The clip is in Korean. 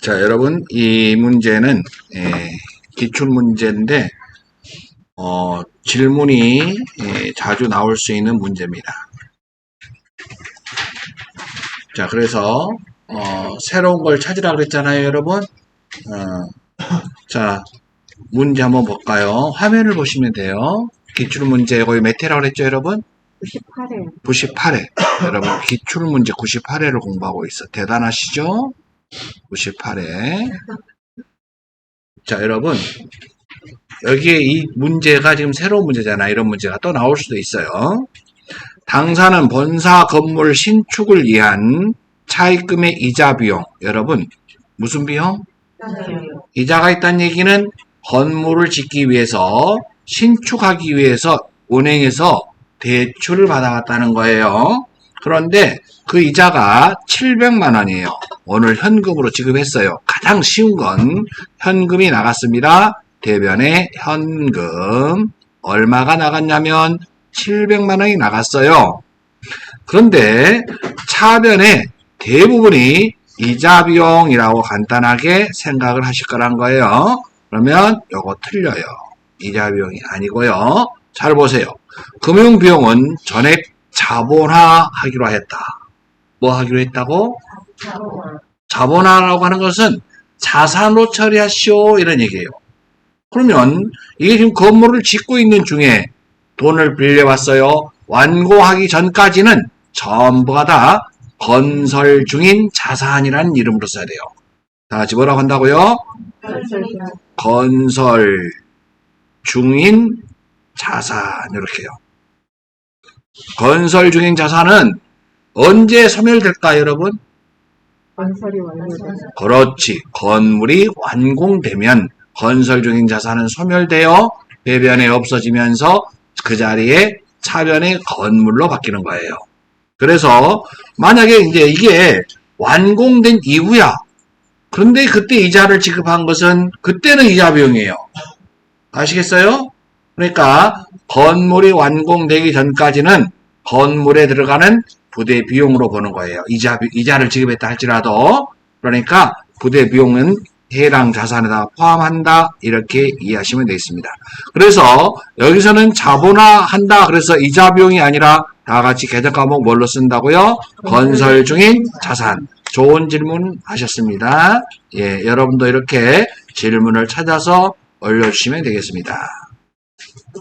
자, 여러분, 이 문제는, 예, 기출 문제인데, 어, 질문이 예, 자주 나올 수 있는 문제입니다. 자, 그래서, 어, 새로운 걸 찾으라 그랬잖아요, 여러분. 어, 자, 문제 한번 볼까요? 화면을 보시면 돼요. 기출 문제, 거기 몇 회라고 그랬죠, 여러분? 98회. 98회. 여러분, 기출 문제 98회를 공부하고 있어. 대단하시죠? 98회. 자, 여러분. 여기에 이 문제가 지금 새로운 문제잖아. 이런 문제가 또 나올 수도 있어요. 당사는 본사 건물 신축을 위한 차입금의 이자 비용. 여러분, 무슨 비용? 이자가 있다는 얘기는 건물을 짓기 위해서 신축하기 위해서 은행에서 대출을 받아갔다는 거예요. 그런데 그 이자가 700만 원이에요. 오늘 현금으로 지급했어요. 가장 쉬운 건 현금이 나갔습니다. 대변에 현금 얼마가 나갔냐면 700만 원이 나갔어요. 그런데 차변에 대부분이 이자 비용이라고 간단하게 생각을 하실 거란 거예요. 그러면 요거 틀려요. 이자 비용이 아니고요. 잘 보세요. 금융 비용은 전액 자본화 하기로 했다. 뭐 하기로 했다고? 자본화라고 하는 것은 자산으로 처리하시오 이런 얘기예요. 그러면 이게 지금 건물을 짓고 있는 중에 돈을 빌려왔어요. 완공하기 전까지는 전부가 다 건설 중인 자산이라는 이름으로 써야 돼요. 다 같이 뭐라고 한다고요? 건설 중인 자산 이렇게요. 건설 중인 자산은 언제 소멸될까 여러분? 건설이 완료돼서. 그렇지. 건물이 완공되면 건설 중인 자산은 소멸되어 배변에 없어지면서 그 자리에 차변의 건물로 바뀌는 거예요. 그래서 만약에 이제 이게 완공된 이후야. 그런데 그때 이자를 지급한 것은 그때는 이자 비용이에요. 아시겠어요? 그러니까 건물이 완공되기 전까지는 건물에 들어가는 부대 비용으로 보는 거예요. 이자, 이자를 지급했다 할지라도. 그러니까 부대 비용은 해당 자산에다 포함한다. 이렇게 이해하시면 되겠습니다. 그래서 여기서는 자본화한다. 그래서 이자 비용이 아니라 다 같이 계정 과목 뭘로 쓴다고요? 건설 중인 자산. 좋은 질문 하셨습니다. 예, 여러분도 이렇게 질문을 찾아서 올려주시면 되겠습니다.